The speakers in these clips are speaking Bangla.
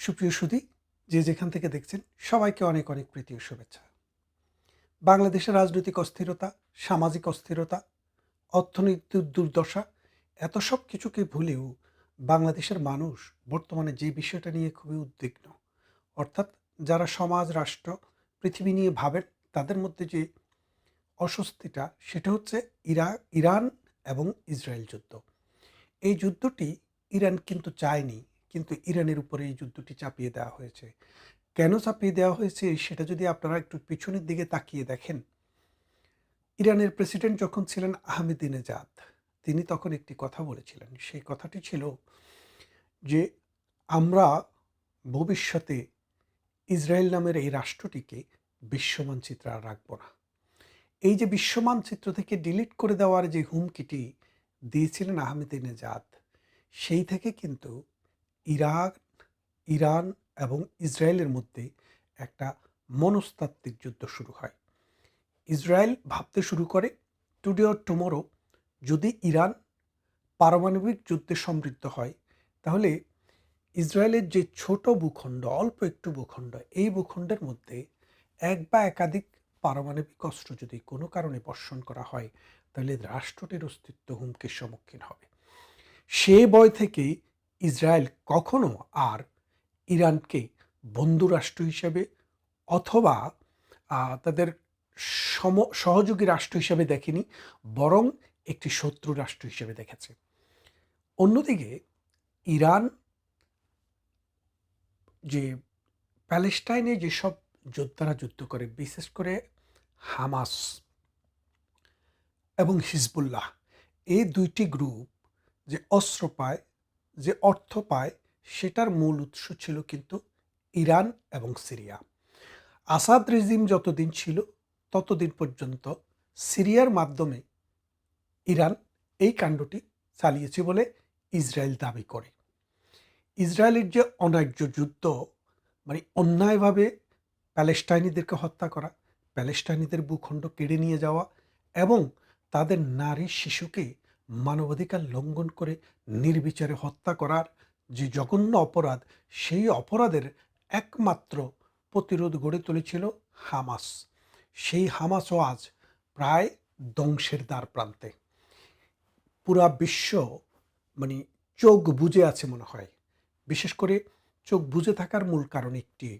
সুপ্রিয় সুধী, যে যেখান থেকে দেখছেন, সবাইকে অনেক অনেক প্রীতি ও শুভেচ্ছা। বাংলাদেশের রাজনৈতিক অস্থিরতা, সামাজিক অস্থিরতা, অর্থনৈতিক দুর্দশা, এত সব কিছুকে ভুলেও বাংলাদেশের মানুষ বর্তমানে যে বিষয়টা নিয়ে খুবই উদ্বিগ্ন, অর্থাৎ যারা সমাজ, রাষ্ট্র, পৃথিবী নিয়ে ভাবেন, তাদের মধ্যে যে অস্বস্তিটা, সেটা হচ্ছে ইরা, ইরান এবং ইসরায়েল যুদ্ধ। এই যুদ্ধটি ইরান কিন্তু চায়নি কিন্তু ইরানের উপরে এই যুদ্ধটি চাপিয়ে দেওয়া হয়েছে। কেন চাপিয়ে দেওয়া হয়েছে সেটা যদি আপনারা একটু পিছনের দিকে তাকিয়ে দেখেন। ইরানের প্রেসিডেন্ট যখন ছিলেন আহমেদিনেজাদ, তিনি তখন একটি কথা বলেছিলেন। সেই কথাটি ছিল যে, আমরা ভবিষ্যতে ইসরায়েল নামের এই রাষ্ট্রটিকে বিশ্ব মানচিত্রে আর রাখব না। এই যে বিশ্ব মানচিত্র থেকে ডিলিট করে দেওয়ার যে হুমকিটি দিয়েছিলেন আহমেদিনেজাদ, সেই থেকে কিন্তু ইরাক, ইরান এবং ইসরায়েলের মধ্যে একটা মনস্তাত্ত্বিক যুদ্ধ শুরু হয়। ইসরায়েল ভাবতে শুরু করে টুডে অর টুমোরো যদি ইরান পারমাণবিক যুদ্ধে সমৃদ্ধ হয়, তাহলে ইসরায়েলের যে ছোট ভূখণ্ড, অল্প একটু ভূখণ্ড, এই ভূখণ্ডের মধ্যে এক বা একাধিক পারমাণবিক অস্ত্র যদি কোনো কারণে বর্ষণ করা হয়, তাহলে রাষ্ট্রটির অস্তিত্ব হুমকির সম্মুখীন হবে। সে বয় থেকেই ইসরায়েল কখনো আর ইরানকে বন্ধু রাষ্ট্র হিসেবে অথবা তাদের সম, সহযোগী রাষ্ট্র হিসেবে দেখেনি, বরং একটি শত্রু রাষ্ট্র হিসেবে দেখেছে। অন্যদিকে, ইরান যে প্যালেস্টাইনে যেসব যোদ্ধারা যুদ্ধ করে, বিশেষ করে হামাস এবং হিজবুল্লাহ, এই দুইটি গ্রুপ যে অস্ত্র পায় যে অর্থ পায় সেটার মূল উৎস ছিল কিন্তু ইরান এবং সিরিয়া। আসাদ রেজিম যতদিন ছিল ততদিন পর্যন্ত সিরিয়ার মাধ্যমে ইরান এই কাণ্ডটি চালিয়েছে বলে ইসরায়েল দাবি করে। ইসরায়েলের যে অন্যায্য যুদ্ধ মানে অন্যায়ভাবে প্যালেস্টাইনিদেরকে হত্যা করা, প্যালেস্টাইনিদের ভূখণ্ড কেড়ে নিয়ে যাওয়া এবং তাদের নারী শিশুকে মানবাধিকার লঙ্ঘন করে নির্বিচারে হত্যা করার যে জঘন্য অপরাধ, সেই অপরাধের একমাত্র প্রতিরোধ গড়ে তুলেছিল হামাস। সেই হামাসও আজ প্রায় ধ্বংসের দ্বার প্রান্তে। পুরা বিশ্ব মানে চোখ বুজে আছে মনে হয়। বিশেষ করে চোখ বুজে থাকার মূল কারণ একটি।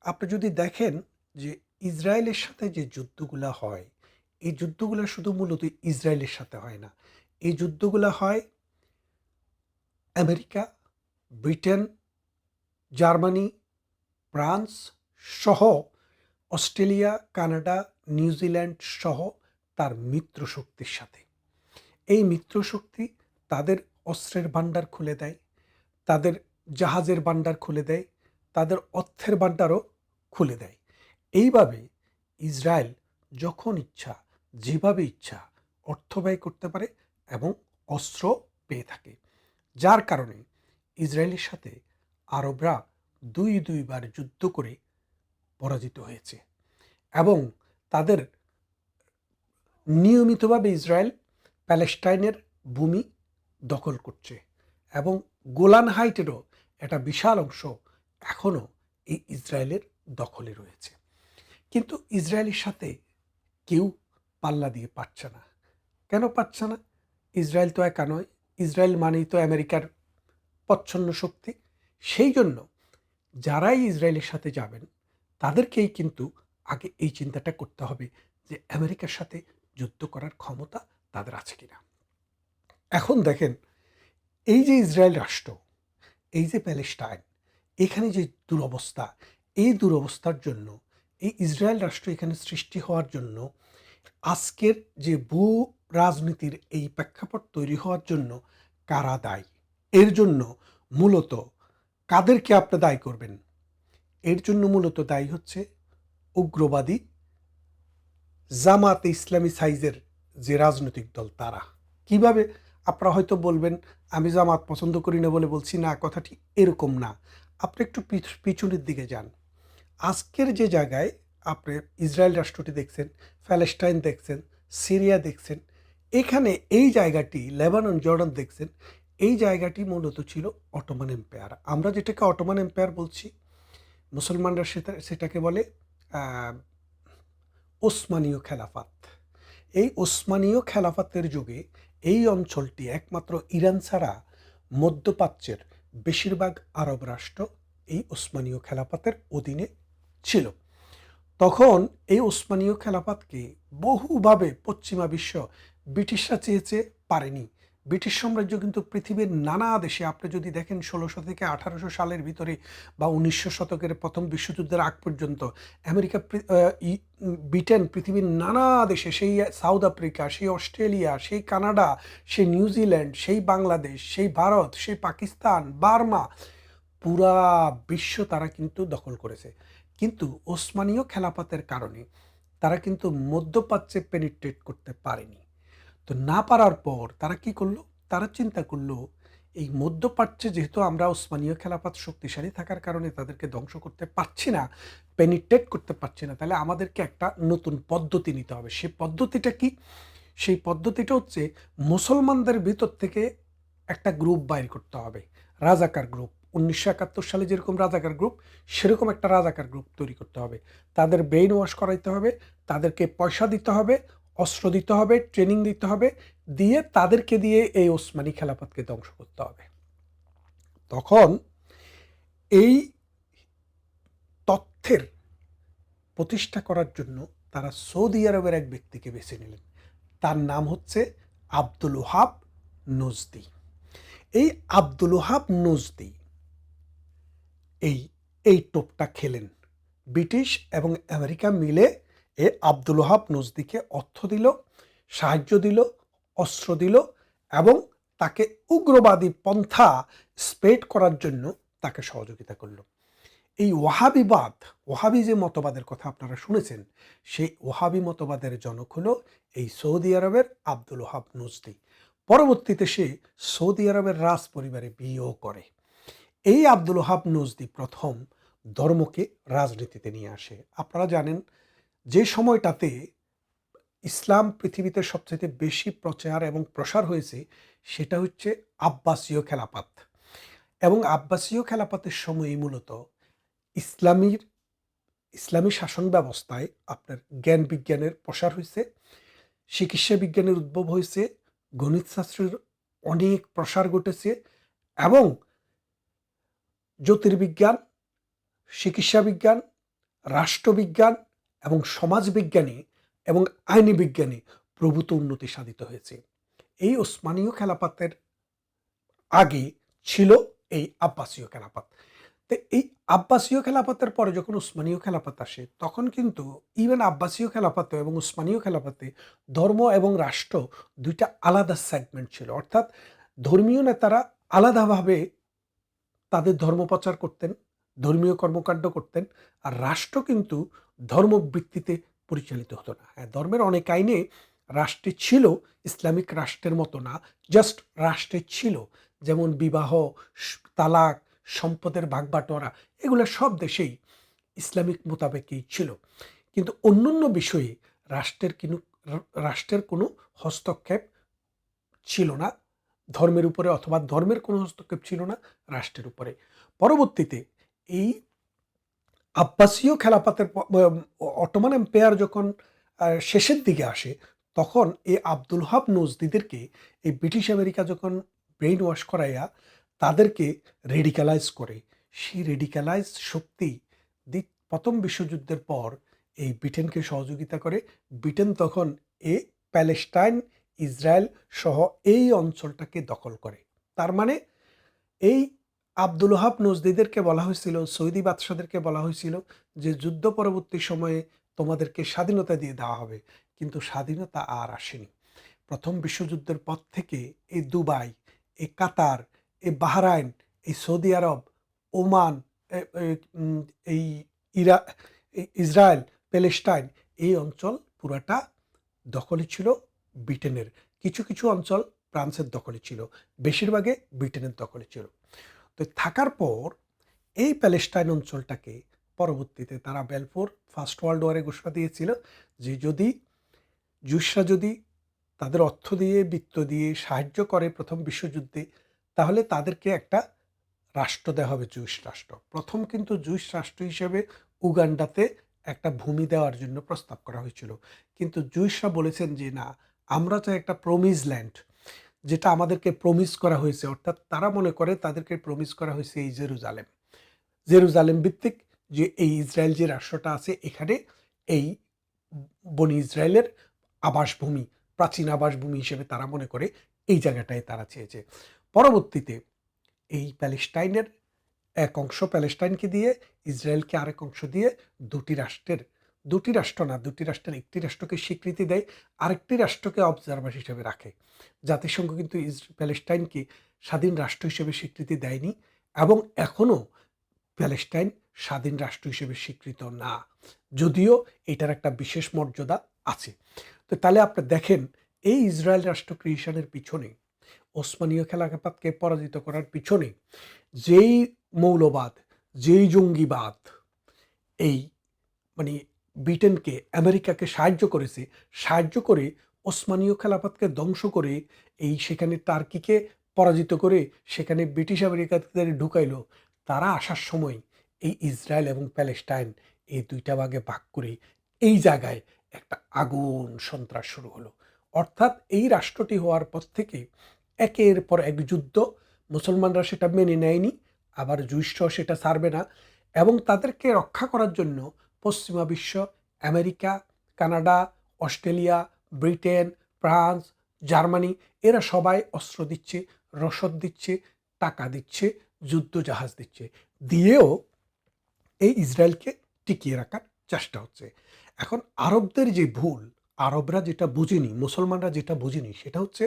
আপনি যদি দেখেন যে ইসরায়েলের সাথে যে যুদ্ধগুলো হয়, এই যুদ্ধগুলো শুধু মূলত ইসরায়েলের সাথে হয় না এই যুদ্ধগুলো হয় আমেরিকা, ব্রিটেন, জার্মানি, ফ্রান্স সহ অস্ট্রেলিয়া, কানাডা নিউজিল্যান্ড সহ তার মিত্র শক্তির সাথে। এই মিত্র শক্তি তাদের অস্ত্রের ভাণ্ডার খুলে দেয়, তাদের জাহাজের ভাণ্ডার খুলে দেয়, তাদের অর্থের ভাণ্ডারও খুলে দেয়। এইভাবে ইসরায়েল যখন ইচ্ছা, যেভাবে ইচ্ছা অর্থ ব্যয় করতে পারে এবং অস্ত্র পেয়ে থাকে। যার কারণে ইসরায়েলের সাথে আরবরা দুই দুইবার যুদ্ধ করে পরাজিত হয়েছে এবং তাদের নিয়মিতভাবে ইসরায়েল প্যালেস্টাইনের ভূমি দখল করছে এবং গোলান হাইটেরও একটা বিশাল অংশ এখনও এই ইসরায়েলের দখলে রয়েছে। কিন্তু ইসরায়েলের সাথে কেউ পাল্লা দিয়ে পাচ্ছে না। কেন পাচ্ছে না? ইসরায়েল তো একা নয়, ইসরায়েল মানেই তো আমেরিকার প্রচ্ছন্ন শক্তি। সেই জন্য যারাই ইসরায়েলের সাথে যাবেন, তাদেরকেই কিন্তু আগে এই চিন্তাটা করতে হবে যে আমেরিকার সাথে যুদ্ধ করার ক্ষমতা তাদের আছে কিনা। এখন দেখেন, এই যে ইসরায়েল রাষ্ট্র, এই যে প্যালেস্টাইন, এখানে যে দুরবস্থা, এই দুরবস্থার জন্য, এই ইসরায়েল রাষ্ট্র এখানে সৃষ্টি হওয়ার জন্য আজকের যে ভূ রাজনীতির এই প্রেক্ষাপট তৈরি হওয়ার জন্য কারা দায়ী? এর জন্য মূলত কাদেরকে আপনি দায়ী করবেন? এর জন্য মূলত দায়ী হচ্ছে উগ্রবাদী, জামাতে ইসলামী সাইজের যে রাজনৈতিক দল তারা। কীভাবে আপনারা হয়তো বলবেন, আমি জামাত পছন্দ করি না বলে বলছি। না, কথাটি এরকম না। আপনি একটু পিছ- পিছনের দিকে যান। আজকের যে জায়গায় আপনি ইসরায়েল রাষ্ট্রটি দেখছেন প্যালেস্টাইন দেখছেন, সিরিয়া দেখছেন এখানে এই জায়গাটি লেবানন জর্ডান দেখছেন, এই জায়গাটি মূলত ছিল অটোমান এম্পায়ার। আমরা যেটাকে অটোমান এম্পায়ার বলছি, মুসলমানরা সেটা, সেটাকে বলে ওসমানীয় খেলাফাত। এই ওসমানীয় খেলাফাতের যুগে এই অঞ্চলটি একমাত্র ইরান ছাড়া মধ্যপ্রাচ্যের বেশিরভাগ আরব রাষ্ট্র এই ওসমানীয় খেলাফাতের অধীনে ছিল। তখন এই ওসমানীয় খেলাফাতকে বহুভাবে পশ্চিমা বিশ্ব ব্রিটিশরা চেয়েছে পারেনি। ব্রিটিশ সাম্রাজ্য কিন্তু পৃথিবীর নানা দেশে, আপনি যদি দেখেন ষোলোশো থেকে আঠারোশো সালের ভিতরে বা উনিশশো শতকের প্রথম বিশ্বযুদ্ধের আগ পর্যন্ত, আমেরিকা ব্রিটেন পৃথিবীর নানা দেশে, সেই সাউথ আফ্রিকা, সেই অস্ট্রেলিয়া, সেই কানাডা, সেই নিউজিল্যান্ড সেই বাংলাদেশ, সেই ভারত, সেই পাকিস্তান, বার্মা, পুরা বিশ্ব তারা কিন্তু দখল করেছে। কিন্তু ওসমানীয় খেলাপাতের কারণে তারা কিন্তু মধ্যপ্রাচ্যে পেনিট্রেট করতে পারেনি। তো না পারার পর তারা কি করল? তারা চিন্তা করল, এই মধ্যপ্রাচ্যে যেহেতু আমরা ওসমানীয় খেলাপাত শক্তিশালী থাকার কারণে তাদেরকে ধ্বংস করতে পারছি না পেনিট্রেট করতে পারছি না, তাহলে আমাদেরকে একটা নতুন পদ্ধতি নিতে হবে। সেই পদ্ধতিটা কি? সেই পদ্ধতিটা হচ্ছে মুসলমানদের ভিতর থেকে একটা গ্রুপ বাইর করতে হবে, রাজাকার গ্রুপ উনিশশো একাত্তর সালে যেরকম রাজাকার গ্রুপ সেরকম একটা রাজাকার গ্রুপ তৈরি করতে হবে। তাদের ব্রেইন ওয়াশ করাইতে হবে, তাদেরকে পয়সা দিতে হবে অস্ত্র দিতে হবে ট্রেনিং দিতে হবে, দিয়ে তাদেরকে দিয়ে এই ওসমানী খেলাফতকে ধ্বংস করতে হবে। তখন এই তথ্যের প্রতিষ্ঠা করার জন্য তারা সৌদি আরবের এক ব্যক্তিকে বেছে নিলেন। তার নাম হচ্ছে আব্দুল ওহাব নজদি। এই আব্দুল ওহাব নজদি এই এই টোপটা খেলেন। ব্রিটিশ এবং আমেরিকা মিলে এ আব্দুল ওহাব নজদিকে অর্থ দিল, সাহায্য দিল, অস্ত্র দিল এবং তাকে উগ্রবাদী পন্থা স্প্রেড করার জন্য তাকে সহযোগিতা করল। এই ওহাবিবাদ ওহাবি যে মতবাদের কথা আপনারা শুনেছেন, সেই ওহাবি মতবাদের জনক হলো এই সৌদি আরবের আব্দুল ওহাব নজদি। পরবর্তীতে সে সৌদি আরবের রাজ পরিবারে বিয়েও করে। এই আব্দুল ওহাব নজদি প্রথম ধর্মকে রাজনীতিতে নিয়ে আসে। আপনারা জানেন যে সময়টাতে ইসলাম পৃথিবীতে সবচেয়ে বেশি প্রচার এবং প্রসার হয়েছে, সেটা হচ্ছে আব্বাসীয় খেলাপাত। এবং আব্বাসীয় খেলাপাতের সময়ই মূলত ইসলামীর, ইসলামী শাসন ব্যবস্থায় আপনার জ্ঞান বিজ্ঞানের প্রসার হয়েছে, চিকিৎসা বিজ্ঞানের উদ্ভব হয়েছে গণিতশাস্ত্রের অনেক প্রসার ঘটেছে এবং জ্যোতির্বিজ্ঞান, চিকিৎসা বিজ্ঞান, রাষ্ট্রবিজ্ঞান এবং সমাজবিজ্ঞানী এবং আইনি বিজ্ঞানে প্রভূত উন্নতি সাধিত হয়েছে। এই ওসমানীয় খেলাপাতের আগে ছিল এই আব্বাসীয় খেলাপাত। তো এই আব্বাসীয় খেলাপাতের পরে যখন উসমানীয় খেলাপাত আসে, তখন কিন্তু ইভেন আব্বাসীয় খেলাপাতে এবং উসমানীয় খেলাপাতে ধর্ম এবং রাষ্ট্র দুইটা আলাদা সেগমেন্ট ছিল। অর্থাৎ ধর্মীয় নেতারা আলাদাভাবে তাদের ধর্ম প্রচার করতেন ধর্মীয় কর্মকাণ্ড করতেন আর রাষ্ট্র কিন্তু ধর্মভিত্তিতে পরিচালিত হতো না। হ্যাঁ ধর্মের অনেক আইনে রাষ্ট্রে ছিল, ইসলামিক রাষ্ট্রের মতো না, জাস্ট রাষ্ট্রে ছিল। যেমন বিবাহ তালাক, সম্পদের ভাগবাটোয়ারা এগুলো সব দেশেই ইসলামিক মোতাবেকই ছিল। কিন্তু অন্যান্য বিষয়ে রাষ্ট্রের কিন্তু রাষ্ট্রের কোনো হস্তক্ষেপ ছিল না। ধর্মের উপরে অথবা ধর্মের কোনো হস্তক্ষেপ ছিল না রাষ্ট্রের উপরে। পরবর্তীতে এই আব্বাসীয় খেলাপাতের অটোমান এম্পায়ার যখন শেষের দিকে আসে, তখন এই আব্দুল হাব নজদিদেরকে, এই ব্রিটিশ আমেরিকা যখন ব্রেইন ওয়াশ করাইয়া তাদেরকে রেডিকালাইজ করে, সেই রেডিকালাইজ শক্তি প্রথম বিশ্বযুদ্ধের পর এই ব্রিটেনকে সহযোগিতা করে, ব্রিটেন তখন এ প্যালেস্টাইন, ইসরায়েল সহ এই অঞ্চলটাকে দখল করে। তার মানে এই আব্দুল ওহাব নজদিদেরকে বলা হয়েছিল, সৌদি বাদশাদেরকে বলা হয়েছিল যে যুদ্ধ পরবর্তী সময়ে তোমাদেরকে স্বাধীনতা দিয়ে দেওয়া হবে। কিন্তু স্বাধীনতা আর আসেনি। প্রথম বিশ্বযুদ্ধের পর থেকে এই দুবাই, এ কাতার, এ বাহরাইন এই সৌদি আরব, ওমান এই ইরা ইসরায়েল, প্যালেস্টাইন এই অঞ্চল পুরাটা দখলে ছিল ব্রিটেনের। কিছু কিছু অঞ্চল ফ্রান্সের দখলে ছিল। বেশিরভাগে ব্রিটেনের দখলে ছিল। তো থাকার পর এই প্যালেস্টাইন অঞ্চলটাকে পরবর্তীতে তারা বেলফোর ফার্স্ট ওয়ার্ল্ড ওয়ারে ঘোষণা দিয়েছিল যে যদি জুসরা যদি তাদের অর্থ দিয়ে, বৃত্ত দিয়ে সাহায্য করে প্রথম বিশ্বযুদ্ধে, তাহলে তাদেরকে একটা রাষ্ট্র দেওয়া হবে জুইশ রাষ্ট্র। প্রথম কিন্তু জুইশ রাষ্ট্র হিসেবে উগান্ডাতে একটা ভূমি দেওয়ার জন্য প্রস্তাব করা হয়েছিল। কিন্তু জুইশরা বলেছেন যে না, আমরা চাই একটা প্রমিজ ল্যান্ড যেটা আমাদেরকে প্রমিস করা হয়েছে, অর্থাৎ তারা মনে করে তাদেরকে প্রমিস করা হয়েছে এই জেরুজালেম। জেরুজালেম ভিত্তিক যে এই ইসরায়েল যে রাষ্ট্রটা আছে, এখানে এই বনি ইসরায়েলের আবাসভূমি, প্রাচীন আবাসভূমি হিসেবে তারা মনে করে এই জায়গাটায় তারা চেয়েছে। পরবর্তীতে এই প্যালেস্টাইনের এক অংশ, প্যালেস্টাইনকে দিয়ে, ইসরায়েলকে আরেক অংশ দিয়ে দুটি রাষ্ট্রের দুটি রাষ্ট্র না, দুটি রাষ্ট্রের একটি রাষ্ট্রকে স্বীকৃতি দেয়, আরেকটি রাষ্ট্রকে অবজারভার হিসেবে রাখে। জাতিসংঘ কিন্তু প্যালেস্টাইনকে স্বাধীন রাষ্ট্র হিসেবে স্বীকৃতি দেয়নি এবং এখনও প্যালেস্টাইন স্বাধীন রাষ্ট্র হিসেবে স্বীকৃত না। যদিও এটার একটা বিশেষ মর্যাদা আছে। তো তাহলে আপনি দেখেন, এই ইসরায়েল রাষ্ট্র ক্রিয়েশনের পিছনে, ওসমানীয় খেলাফাতকে পরাজিত করার পিছনে, যেই মৌলবাদ, যেই জঙ্গিবাদ, এই মানে ব্রিটেনকে, আমেরিকাকে সাহায্য করেছে। সাহায্য করে ওসমানীয় খেলাফতকে ধ্বংস করে এই সেখানে টার্কিকে পরাজিত করে সেখানে ব্রিটিশ আমেরিকাদের ঢুকাইল। তারা আসার সময় এই ইসরায়েল এবং প্যালেস্টাইন এই দুইটা ভাগে ভাগ করে এই জায়গায় একটা আগুন সন্ত্রাস শুরু হলো। অর্থাৎ এই রাষ্ট্রটি হওয়ার পর থেকে একের পর এক যুদ্ধ মুসলমানরা সেটা মেনে নেয়নি, আবার জুইশরাও সেটা ছাড়বে না এবং তাদেরকে রক্ষা করার জন্য পশ্চিমা বিশ্ব, America, Canada, Australia, Britain, France, Germany, এরা সবাই অস্ত্র দিচ্ছে, রসদ দিচ্ছে, টাকা দিচ্ছে যুদ্ধ জাহাজ দিচ্ছে। দিয়েও এই ইসরায়েলকে টিকিয়ে রাখার চেষ্টা হচ্ছে। এখন আরবদের যে ভুল, আরবরা যেটা বুঝেনি, মুসলমানরা যেটা বুঝেনি, সেটা হচ্ছে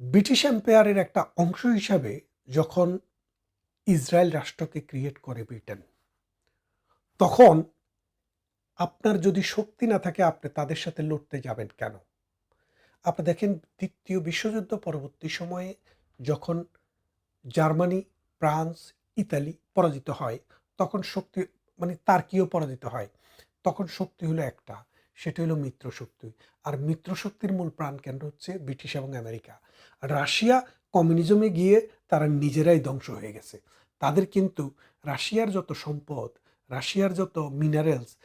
ব্রিটিশ এম্পায়ারের একটা অংশ হিসাবে যখন ইসরায়েল রাষ্ট্রকে ক্রিয়েট করে ব্রিটেন তখন আপনার যদি শক্তি না থাকে, আপনি তাদের সাথে লড়তে যাবেন কেন? আপনি দেখেন, দ্বিতীয় বিশ্বযুদ্ধ পরবর্তী সময়ে যখন জার্মানি, ফ্রান্স, ইতালি পরাজিত হয়, তখন শক্তি মানে তার্কিও পরাজিত হয়। তখন শক্তি হলো একটা, সেটা হলো মিত্র শক্তি। আর মিত্র শক্তির মূল প্রাণকেন্দ্র হচ্ছে ব্রিটিশ এবং আমেরিকা। রাশিয়া কমিউনিজমে গিয়ে তারা নিজেরাই ধ্বংস হয়ে গেছে। তাদের কিন্তু রাশিয়ার যত সম্পদ রাশিয়ার যত মিনারেলস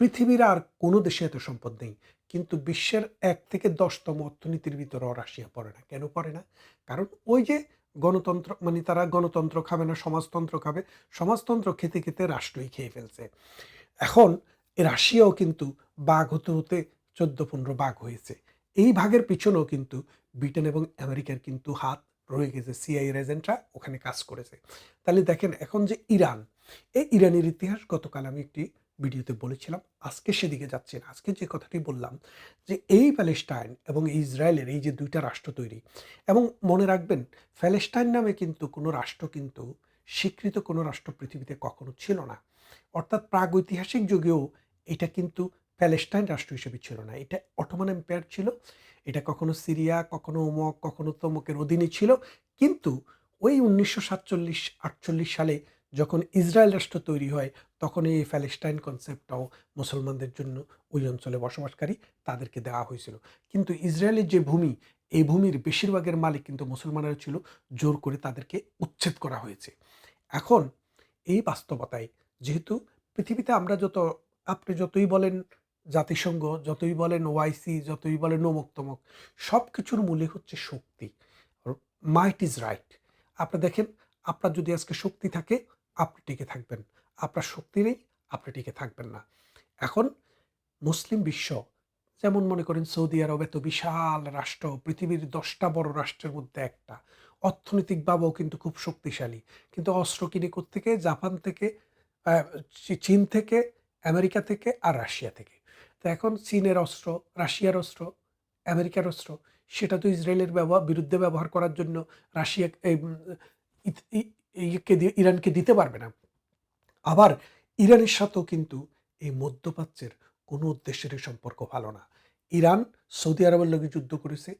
পৃথিবীর আর কোনো দেশে এত সম্পদ নেই। কিন্তু বিশ্বের এক থেকে দশতম অর্থনীতির ভিতরেও রাশিয়া পড়ে না। কেন পড়ে না? কারণ ওই যে গণতন্ত্র মানে তারা গণতন্ত্র খাবে না, সমাজতন্ত্র খাবে, সমাজতন্ত্র খেতে খেতে রাষ্ট্রই খেয়ে ফেলছে। এখন রাশিয়াও কিন্তু বাঘ হতে হতে চোদ্দ পনেরো বাঘ হয়েছে। এই ভাগের পিছনেও কিন্তু ব্রিটেন এবং আমেরিকার কিন্তু হাত রয়ে গেছে সিআই এজেন্টরা ওখানে কাজ করেছে। তাহলে দেখেন এখন যে ইরান, এই ইরানের ইতিহাস গতকাল আমি একটি ভিডিওতে বলেছিলাম, আজকে সেদিকে যাচ্ছে না। আজকে যে কথাটি বললাম যে এই প্যালেস্টাইন এবং ইসরায়েলের এই যে দুইটা রাষ্ট্র তৈরি, এবং মনে রাখবেন প্যালেস্টাইন নামে কিন্তু কোনো রাষ্ট্র কিন্তু স্বীকৃত কোনো রাষ্ট্র পৃথিবীতে কখনো ছিল না। অর্থাৎ প্রাগৈতিহাসিক যুগেও এটা কিন্তু প্যালেস্টাইন রাষ্ট্র হিসেবে ছিল না। এটা অটোমান এম্পায়ার ছিল, এটা কখনো সিরিয়া, কখনো অমক কখনো তমকের অধীনে ছিল। কিন্তু ওই উনিশশো সাতচল্লিশ, আটচল্লিশ সালে যখন ইসরায়েল রাষ্ট্র তৈরি হয়, তখন এই প্যালেস্টাইন কনসেপ্টটাও মুসলমানদের জন্য ওই অঞ্চলে বসবাসকারী তাদেরকে দেওয়া হয়েছিল। কিন্তু ইসরায়েলের যে ভূমি, এই ভূমির বেশিরভাগের মালিক কিন্তু মুসলমানরা ছিল, জোর করে তাদেরকে উচ্ছেদ করা হয়েছে। এখন এই বাস্তবতায় যেহেতু পৃথিবীতে আমরা যত, আপনি যতই বলেন জাতিসংঘ, যতই বলেন ওয়াইসি যতই বলেন অমুক তমক সব কিছুর মূলে হচ্ছে শক্তি। মাইট ইজ রাইট আপনি দেখেন, আপনার যদি আজকে শক্তি থাকে, আপনি টিকে থাকবেন। আপনার শক্তি নেই, আপনি টিকে থাকবেন না। এখন মুসলিম বিশ্ব, যেমন মনে করেন সৌদি আরব এত বিশাল রাষ্ট্র, পৃথিবীর দশটা বড় রাষ্ট্রের মধ্যে একটা। অর্থনৈতিকভাবেও কিন্তু খুব শক্তিশালী। কিন্তু অস্ত্র কিনে থেকে জাপান থেকে চীন থেকে, আমেরিকা থেকে আর রাশিয়া থেকে। তো এখন চীনের অস্ত্র, রাশিয়ার অস্ত্র, আমেরিকার অস্ত্র, সেটা তো ইসরায়েলের ব্যবহার, বিরুদ্ধে ব্যবহার করার জন্য রাশিয়া ইয়েকে ইরানকে দিতে পারবে না। আবার ইরানের সাথেও কিন্তু এই মধ্যপ্রাচ্যের কোনো উদ্দেশ্যের সম্পর্ক ভালো না। ইরান সৌদি আরবের লগে যুদ্ধ করেছে,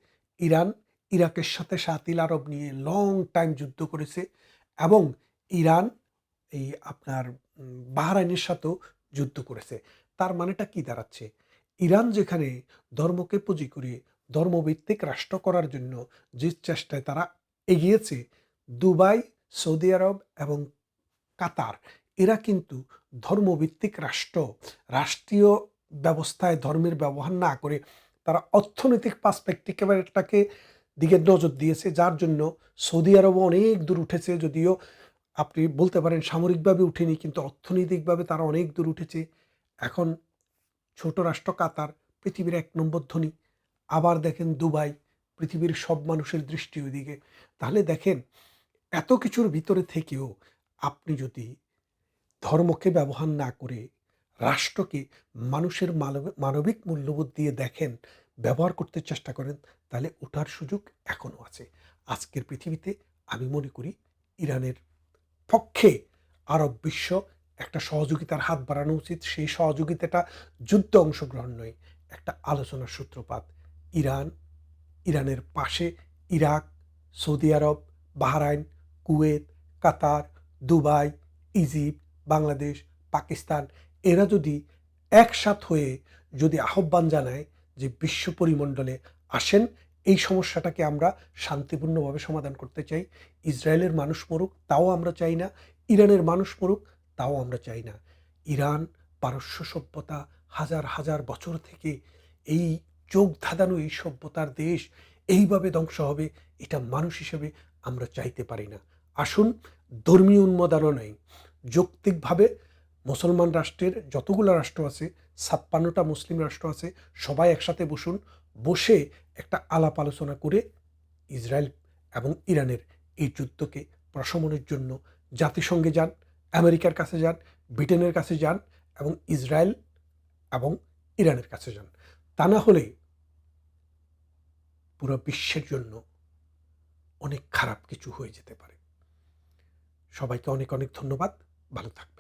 ইরান ইরাকের সাথে সাতিল আরব নিয়ে লং টাইম যুদ্ধ করেছে এবং ইরান এই আপনার বাহরাইনের সাথেও যুদ্ধ করেছে। তার মানেটা কি দাঁড়াচ্ছে? ইরান যেখানে ধর্মকে পুঁজি করে ধর্মভিত্তিক রাষ্ট্র করার জন্য যে চেষ্টায় তারা এগিয়েছে, দুবাই, সৌদি আরব এবং কাতার, এরা কিন্তু ধর্মভিত্তিক রাষ্ট্র, রাষ্ট্রীয় ব্যবস্থায় ধর্মের ব্যবহার না করে তারা অর্থনৈতিক পার্সপেক্টিভটাকে দিকে নজর দিয়েছে, যার জন্য সৌদি আরবও অনেক দূর উঠেছে, যদিও আপনি বলতে পারেন সামরিকভাবে উঠেনি, কিন্তু অর্থনৈতিকভাবে তারা অনেক দূর উঠেছে। এখন ছোট রাষ্ট্র কাতার পৃথিবীর এক নম্বর ধনী, আবার দেখেন দুবাই, পৃথিবীর সব মানুষের দৃষ্টি ওইদিকে। তাহলে দেখেন, এত কিছুর ভিতরে থেকেও আপনি যদি ধর্মকে ব্যবহার না করে রাষ্ট্রকে মানুষের মানব- মানবিক মূল্যবোধ দিয়ে দেখেন, ব্যবহার করতে চেষ্টা করেন, তাহলে ওঠার সুযোগ এখনও আছে। আজকের পৃথিবীতে আমি মনে করি, ইরানের পক্ষে আরব বিশ্ব একটা সহযোগিতার হাত বাড়ানো উচিত। সেই সহযোগিতাটা যুদ্ধ অংশগ্রহণ নয়, একটা আলোচনার সূত্রপাত। ইরান, ইরানের পাশে Iraq, Saudi Arab, Bahrain, Kuwait, Qatar, Dubai, Egypt, Bangladesh, Pakistan, এরা যদি একসাথ হয়ে যদি আহ্বান জানায় যে বিশ্ব পরিমণ্ডলে আসেন, এই সমস্যাটাকে আমরা শান্তিপূর্ণভাবে সমাধান করতে চাই। ইসরায়েলের মানুষ মরুক, তাও আমরা চাই না। ইরানের মানুষ মরুক তাও আমরা চাই না। ইরান, পারস্য সভ্যতা হাজার হাজার বছর থেকে এই চোখ ধাঁধানো এই সভ্যতার দেশ এইভাবে ধ্বংস হবে, এটা মানুষ হিসেবে আমরা চাইতে পারি না। আসুন, ধর্মীয় উন্মাদনা নয় যৌক্তিকভাবে মুসলমান রাষ্ট্রের যতগুলো রাষ্ট্র আছে, ছাপ্পান্নটা মুসলিম রাষ্ট্র আছে, সবাই একসাথে বসুন, বসে একটা আলাপ আলোচনা করে ইসরায়েল এবং ইরানের এই যুদ্ধকে প্রশমনের জন্য জাতিসংঘে যান। আমেরিকার কাছে যান, ব্রিটেনের কাছে যান এবং ইসরায়েল এবং ইরানের কাছে যান। তা না হলে পুরো বিশ্বের জন্য অনেক খারাপ কিছু হয়ে যেতে পারে। সবাইকে অনেক অনেক ধন্যবাদ। ভালো থাকবেন।